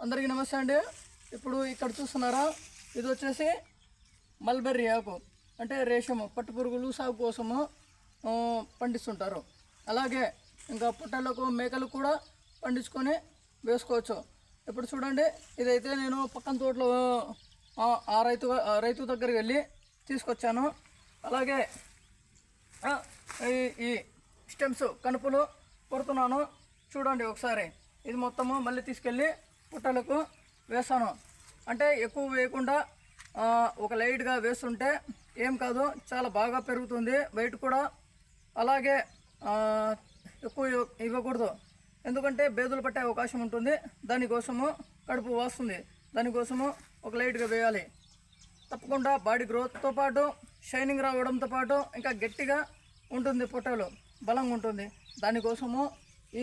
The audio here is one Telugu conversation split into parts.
అందరికీ నమస్తే అండి. ఇప్పుడు ఇక్కడ చూస్తున్నారా? ఇది వచ్చేసి మల్బెర్రీ ఆకు. అంటే రేషము పట్టు పురుగులు సాగు కోసము పండిస్తుంటారు. అలాగే ఇంకా పుట్టలకు మేకలు కూడా పండించుకొని వేసుకోవచ్చు. ఇప్పుడు చూడండి ఇదైతే నేను పక్కన తోటలో ఆ, రైతు ఆ రైతు దగ్గరికి వెళ్ళి తీసుకొచ్చాను. అలాగే ఈ ఈ స్టెమ్స్ కనుపులు కొడుతున్నాను. చూడండి ఒకసారి. ఇది మొత్తము మళ్ళీ తీసుకెళ్ళి పుట్టలకు వేస్తాను. అంటే ఎక్కువ వేయకుండా ఒక లైట్గా వేస్తుంటే ఏం కాదు చాలా బాగా పెరుగుతుంది. వెయిట్ కూడా అలాగే ఎక్కువ ఇవ్వకూడదు. ఎందుకంటే బేదులు పట్టే అవకాశం ఉంటుంది. దానికోసము కడుపు వాస్తుంది. దానికోసము ఒక లైట్గా వేయాలి. తప్పకుండా బాడీ గ్రోత్తో పాటు షైనింగ్ రావడంతో పాటు ఇంకా గట్టిగా ఉంటుంది పొట్టలు. బలంగా ఉంటుంది. దానికోసము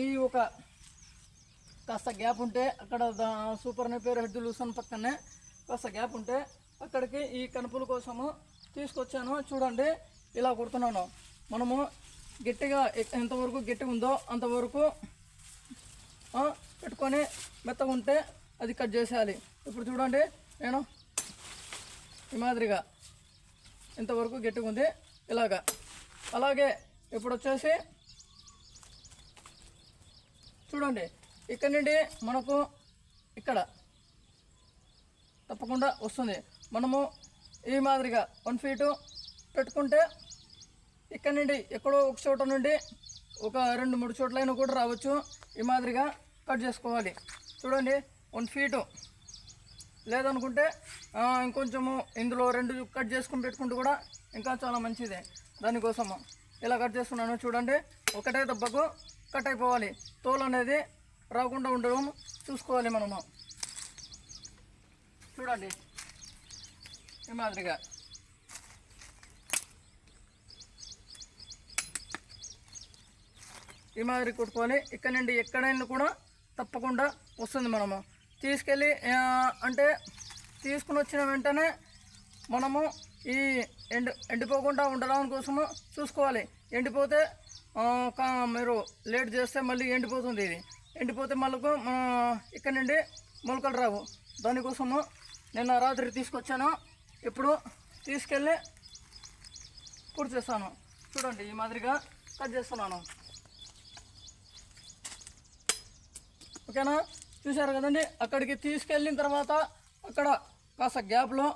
ఈ ఒక కాస్త గ్యాప్ ఉంటే అక్కడ సూపర్ సూపర్ పేరు హెడ్ లూసన్ పక్కనే కాస్త గ్యాప్ ఉంటే అక్కడికి ఈ కనుపుల కోసము తీసుకొచ్చాను. చూడండి ఇలా కుడుతున్నాను. మనము గట్టిగా ఎంతవరకు గట్టిగా ఉందో అంతవరకు పెట్టుకొని మెత్తగా ఉంటే అది కట్ చేసేయాలి. ఇప్పుడు చూడండి నేను ఈ మాదిరిగా ఇంతవరకు గట్టిగా ఉంది ఇలాగా. అలాగే ఇప్పుడు వచ్చేసి చూడండి ఇక్కడ నుండి మనకు ఇక్కడ తప్పకుండా వస్తుంది. మనము ఈ మాదిరిగా వన్ ఫీటు పెట్టుకుంటే ఇక్కడ నుండి ఎక్కడో ఒక చోట నుండి ఒక రెండు మూడు చోట్లైనా కూడా రావచ్చు. ఈ మాదిరిగా కట్ చేసుకోవాలి. చూడండి వన్ ఫీటు లేదనుకుంటే ఇంకొంచెము ఇందులో రెండు కట్ చేసుకుని పెట్టుకుంటూ కూడా ఇంకా చాలా మంచిది. దానికోసము ఇలా కట్ చేసుకున్నాను చూడండి ఒకటే దెబ్బకు కట్ అయిపోవాలి. తోలు అనేది రాకుండా ఉండడం చూసుకోవాలి మనము. చూడండి. ఈ మాదిరిగా. ఈ మాదిరి కుట్టుకొని ఇక్కడ నుండి ఎక్కడైనా కూడా తప్పకుండా వస్తుంది మనము. తీసుకెళ్ళి అంటే తీసుకుని వచ్చిన వెంటనే మనము ఈ ఎండి ఎండిపోకుండా ఉండడం కోసము చూసుకోవాలి. ఎండిపోతే మీరు లేట్ చేస్తే మళ్ళీ ఎండిపోతుంది ఇది. ఎండిపోతే మళ్ళకు ఇక్కడ నుండి మొలకలు రావు. దానికోసము నిన్న రాత్రి తీసుకొచ్చాను. ఇప్పుడు తీసుకెళ్ళి పూర్తి చేస్తాను. చూడండి ఈ మాదిరిగా కట్ చేస్తున్నాను. ఓకేనా? చూశారు కదండి? అక్కడికి తీసుకెళ్ళిన తర్వాత అక్కడ కాస్త గ్యాప్లో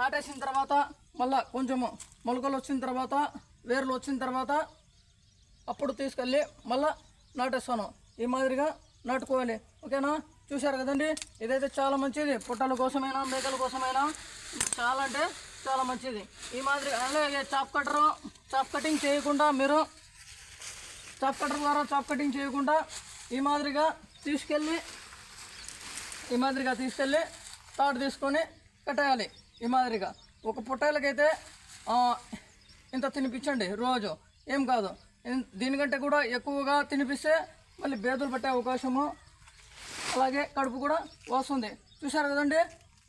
నాటేసిన తర్వాత మళ్ళా కొంచెము మొలకలు వచ్చిన తర్వాత వేర్లు వచ్చిన తర్వాత అప్పుడు తీసుకెళ్ళి మళ్ళీ నాటేస్తాను. ఈ మాదిరిగా నాటుకోవాలి. ఓకేనా? చూశారు కదండి? ఇదైతే చాలా మంచిది. పుట్టల కోసమైనా మేకల కోసమైనా చాలా అంటే చాలా మంచిది. ఈ మాదిరి అలాగే చాప్ కట్టరు. చాప్ కటింగ్ చేయకుండా మీరు చాప్ కట్టర్ ద్వారా చాప్ కటింగ్ చేయకుండా ఈ మాదిరిగా తీసుకెళ్ళి ఈ మాదిరిగా తీసుకెళ్ళి తాడు తీసుకొని కట్టేయాలి. ఈ మాదిరిగా. ఒక పుట్టాలకైతే ఇంత తినిపించండి రోజు. ఏం కాదు. దీనికంటే కూడా ఎక్కువగా తినిపిస్తే మళ్ళీ బేదులు పట్టే అవకాశము. అలాగే కడుపు కూడా వస్తుంది. చూశారు కదండి?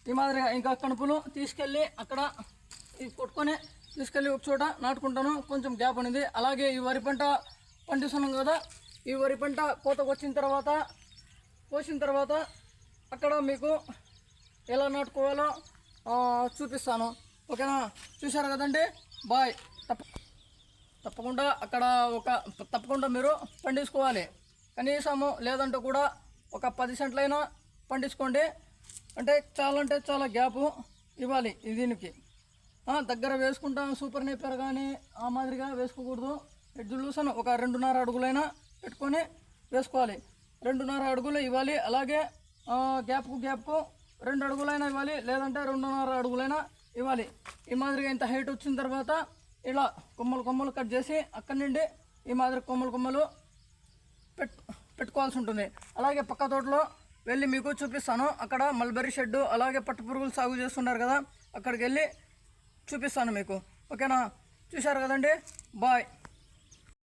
ఈ మాదిరిగా ఇంకా కడుపును తీసుకెళ్ళి అక్కడ కొట్టుకొని తీసుకెళ్ళి ఒక చోట నాటుకుంటాను. కొంచెం గ్యాప్ అనేది. అలాగే ఈ వరి పంట పండిస్తున్నాం కదా ఈ వరి పంట కోతకు వచ్చిన తర్వాత కోసిన తర్వాత అక్కడ మీకు ఎలా నాటుకోవాలో చూపిస్తాను. ఓకేనా? చూశారు కదండి? బాయ్. తప్ప తప్పకుండా అక్కడ ఒక తప్పకుండా మీరు పండించుకోవాలి. కనీసము లేదంటే కూడా ఒక పది సెంట్లైనా పండించుకోండి. అంటే చాలా అంటే చాలా గ్యాపు ఇవ్వాలి దీనికి. దగ్గర వేసుకుంటాం సూపర్ నేపర్ కానీ ఆ మాదిరిగా వేసుకోకూడదు. ఎడ్జులూసన్ ఒక రెండున్నర అడుగులైనా పెట్టుకొని వేసుకోవాలి. రెండున్నర అడుగులు ఇవ్వాలి. అలాగే గ్యాప్కు గ్యాప్కు రెండు అడుగులైనా ఇవ్వాలి. లేదంటే రెండున్నర అడుగులైనా ఇవ్వాలి. ఈ మాదిరిగా ఇంత హైట్ వచ్చిన తర్వాత ఇలా కొమ్మలు కొమ్మలు కట్ చేసి అక్కడి నుండి ఈ మాదిరి కొమ్మలు కొమ్మలు పెట్ పెట్టుకోవాల్సి ఉంటుంది. అలాగే పక్క తోటలో వెళ్ళి మీకు చూపిస్తాను. అక్కడ మల్బెర్రీ షెడ్డు అలాగే పట్టు పురుగులు సాగు చేస్తున్నారు కదా అక్కడికి వెళ్ళి చూపిస్తాను మీకు. ఓకేనా? చూశారు కదండి? బాయ్.